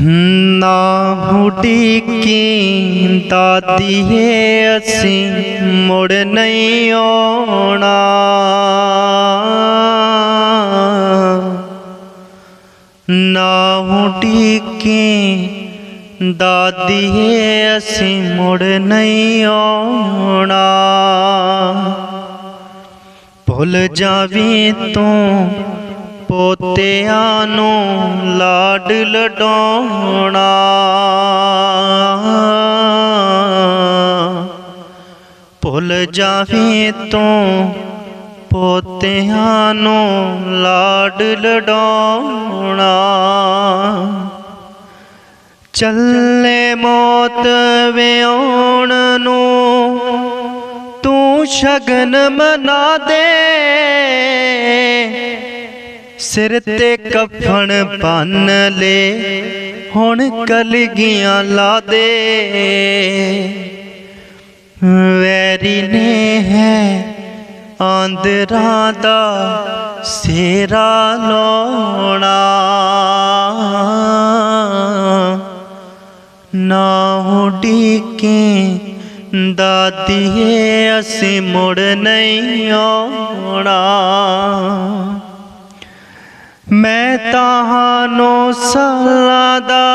ਨਾ ਹੁਟੀ ਕੀ ਦਾਦੀਏ ਅਸੀਂ, ਮੁੜ ਨਹੀਂ ਆਉਣਾ। ਨਾ ਹੁਟੀ ਕੀ ਦਾਦੀਏ ਅਸੀਂ, ਮੁੜ ਨਹੀਂ ਆਉਣਾ। ਭੁੱਲ ਜਾਵੀਂ ਤੂੰ ਪੋਤਿਆਂ ਨੂੰ ਲਾਡ ਲਡਾਉਣਾ। ਭੁੱਲ ਜਾਵੀਂ ਤੂੰ, ਪੋਤਿਆਂ ਨੂੰ ਲਾਡ ਲਡਾਉਣਾ। ਚੱਲੇ ਮੌਤ ਵਿਆਉਣ ਨੂੰ ਤੂੰ ਸ਼ਗਨ ਮਨਾ ਦੇ। ਸਿਰ ਤੇ ਕਫਨ ਬੰਨ ਲੈ, ਹੁਣ ਕਲਗੀਆਂ ਲਾ ਦੇ। ਵੈਰੀ ਨੇ ਹੈ ਆਂਦਰਾਂ ਦਾ ਸੇਰਾ ਲਾਉਣਾ। ਨਾ ਉਡੀਕੇ ਦਾਦੀਏ, ਅਸੀਂ ਮੁੜ ਨਹੀਂ ਆਉਣਾ। ਤਾਹਾਨੂੰ ਸਾਲਾਂ ਦਾ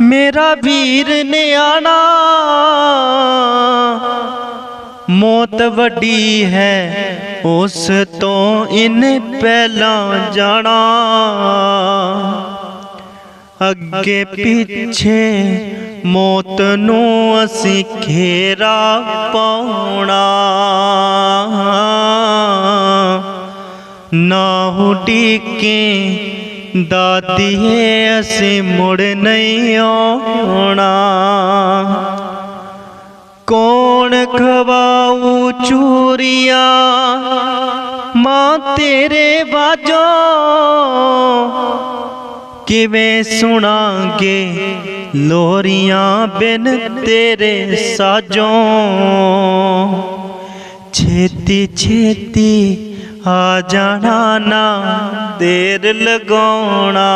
ਮੇਰਾ ਵੀਰ ਨਿਆਣਾ। ਮੌਤ ਵੱਡੀ ਹੈ, ਉਸ ਤੋਂ ਇਨ ਪਹਿਲਾਂ ਜਾਣਾ। ਅੱਗੇ ਪਿੱਛੇ ਮੌਤ ਨੂੰ ਅਸੀਂ ਘੇਰਾ ਪਾਉਣਾ। ਨਾ ਹੁਟੀਕੇ ਦਾਦੀਏ ਅਸੀਂ ਮੁੜ ਨਹੀਂ ਆਉਣਾ। ਕੌਣ ਖਵਾਉ ਚੂਰੀਆਂ? ਮਾਂ ਤੇਰੇ ਬਾਜੋ ਕਿਵੇਂ ਸੁਣਾਂਗੇ ਲੋਰੀਆਂ ਬਿਨ ਤੇਰੇ ਸਾਜੋਂ? ਛੇਤੀ ਛੇਤੀ ਆ ਜਾਣਾ ਨਾ ਦੇਰ ਲਗਾਉਣਾ।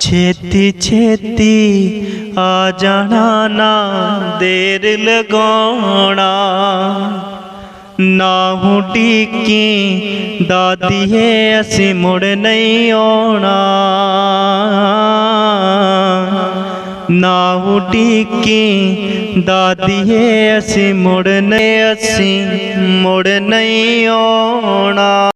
ਛੇਤੀ ਛੇਤੀ ਆ ਜਾਣਾ ਨਾ ਦੇਰ ਲਗਾਉਣਾ। ਨਾ ਹੁਟੀਕੀ ਦਾਦੀਏ, ਅਸੀਂ ਮੁੜ ਨਹੀਂ ਆਉਣਾ। ਨਾ ਹੁਟੀਕੀ ਦਾਦੀਏ ਅਸੀਂ ਮੁੜ ਨਹੀਂ ਅਸੀਂ ਮੁੜ ਨਹੀਂ ਆਉਣਾ।